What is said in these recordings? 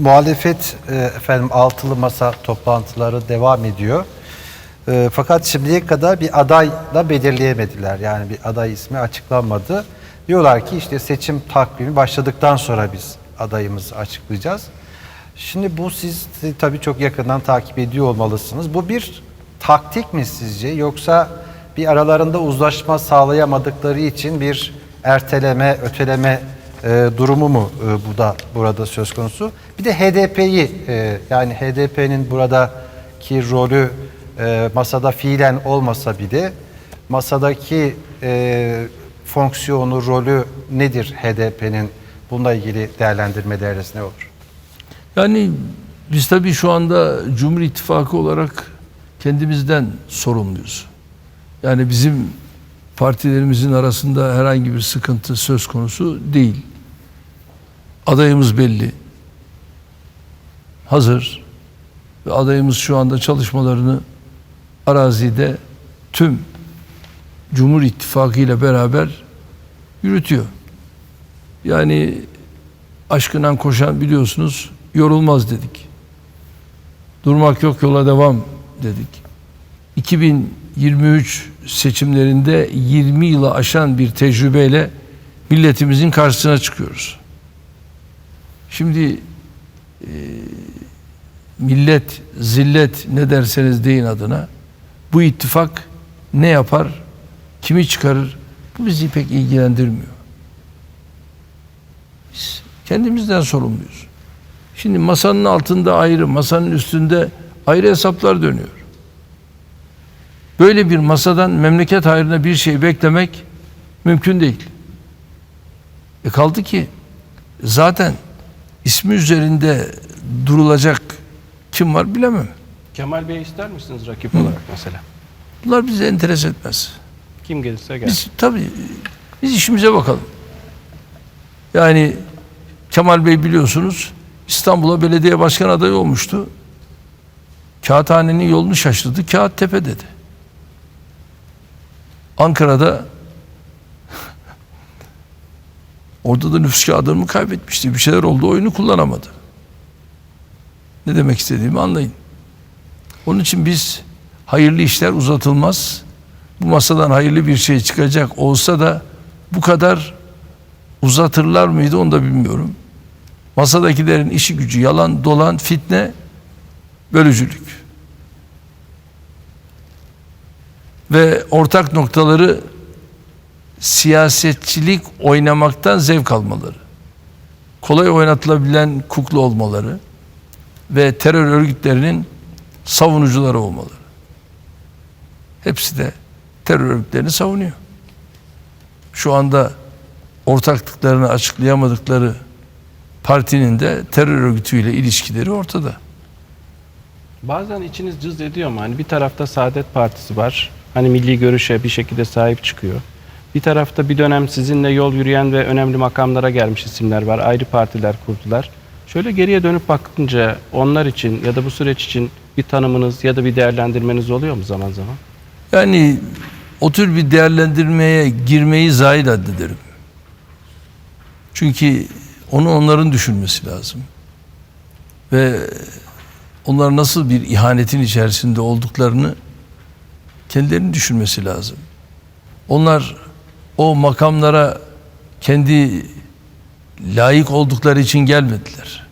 muhalefet e, efendim altılı masa toplantıları devam ediyor. E, fakat şimdiye kadar bir aday da belirleyemediler. Yani bir aday ismi açıklanmadı. Diyorlar ki işte seçim takvimi başladıktan sonra biz adayımızı açıklayacağız. Şimdi bu siz tabii çok yakından takip ediyor olmalısınız. Bu bir taktik mi sizce yoksa bir aralarında uzlaşma sağlayamadıkları için bir erteleme, öteleme e, durumu mu e, bu da burada söz konusu? Bir de HDP'yi e, yani HDP'nin buradaki rolü e, masada fiilen olmasa bile masadaki e, fonksiyonu, rolü nedir HDP'nin? Bununla ilgili değerlendirmeleriniz ne olur? Yani biz tabii şu anda Cumhur İttifakı olarak kendimizden sorumluyuz. Yani bizim partilerimizin arasında herhangi bir sıkıntı söz konusu değil. Adayımız belli. Hazır. Ve adayımız şu anda çalışmalarını arazide tüm Cumhur İttifakı ile beraber yürütüyor. Yani aşkından koşan biliyorsunuz yorulmaz dedik. Durmak yok yola devam dedik. 2023 seçimlerinde 20 yılı aşan bir tecrübeyle milletimizin karşısına çıkıyoruz. Şimdi e, millet, zillet ne derseniz deyin adına bu ittifak ne yapar, kimi çıkarır bu bizi pek ilgilendirmiyor. Biz kendimizden sorumluyuz. Şimdi masanın altında ayrı, masanın üstünde ayrı hesaplar dönüyor. Böyle bir masadan memleket hayrına bir şey beklemek mümkün değil. E kaldı ki zaten ismi üzerinde durulacak kim var bilemem. Kemal Bey ister misiniz rakip olarak mesela? Bunlar bizi enteres etmez. Kim gelirse gelsin. Biz tabii biz işimize bakalım. Yani Kemal Bey biliyorsunuz İstanbul'a belediye başkan adayı olmuştu. Kağıthanenin yolunu şaşırdı. Kağıt tepe dedi. Ankara'da orada da nüfus kağıdını kaybetmişti. Bir şeyler oldu. Oyunu kullanamadı. Ne demek istediğimi anlayın. Onun için biz hayırlı işler uzatılmaz. Bu masadan hayırlı bir şey çıkacak olsa da bu kadar uzatırlar mıydı onu da bilmiyorum. Masadakilerin işi gücü yalan, dolan, fitne, bölücülük. Ve ortak noktaları siyasetçilik oynamaktan zevk almaları. Kolay oynatılabilen kukla olmaları ve terör örgütlerinin savunucuları olmaları. Hepsi de terör örgütlerini savunuyor. Şu anda ortaklıklarını açıklayamadıkları partinin de terör örgütüyle ilişkileri ortada. Bazen içiniz cız ediyor mu? Hani bir tarafta Saadet Partisi var. Hani milli görüşe bir şekilde sahip çıkıyor. Bir tarafta bir dönem sizinle yol yürüyen ve önemli makamlara gelmiş isimler var. Ayrı partiler kurdular. Şöyle geriye dönüp bakınca onlar için ya da bu süreç için bir tanımınız ya da bir değerlendirmeniz oluyor mu zaman zaman? Yani o tür bir değerlendirmeye girmeyi zahil addederim. Çünkü onu onların düşünmesi lazım. Ve onlar nasıl bir ihanetin içerisinde olduklarını kendilerinin düşünmesi lazım. Onlar o makamlara kendi layık oldukları için gelmediler.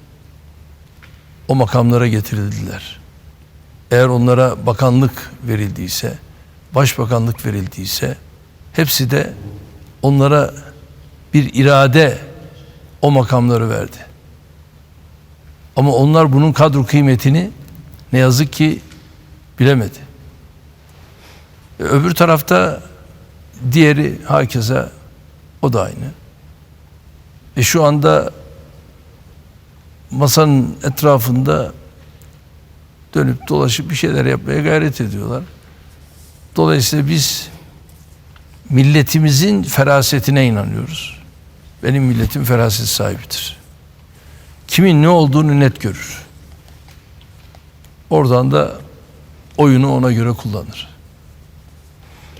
O makamlara getirildiler. Eğer onlara bakanlık verildiyse, başbakanlık verildiyse hepsi de onlara bir irade o makamları verdi. Ama onlar bunun kadro kıymetini ne yazık ki bilemedi. E, Öbür tarafta diğeri herkese o da aynı. Ve şu anda masanın etrafında dönüp dolaşıp bir şeyler yapmaya gayret ediyorlar. Dolayısıyla biz milletimizin ferasetine inanıyoruz. Benim milletim feraset sahibidir. Kimin ne olduğunu net görür. Oradan da oyunu ona göre kullanır.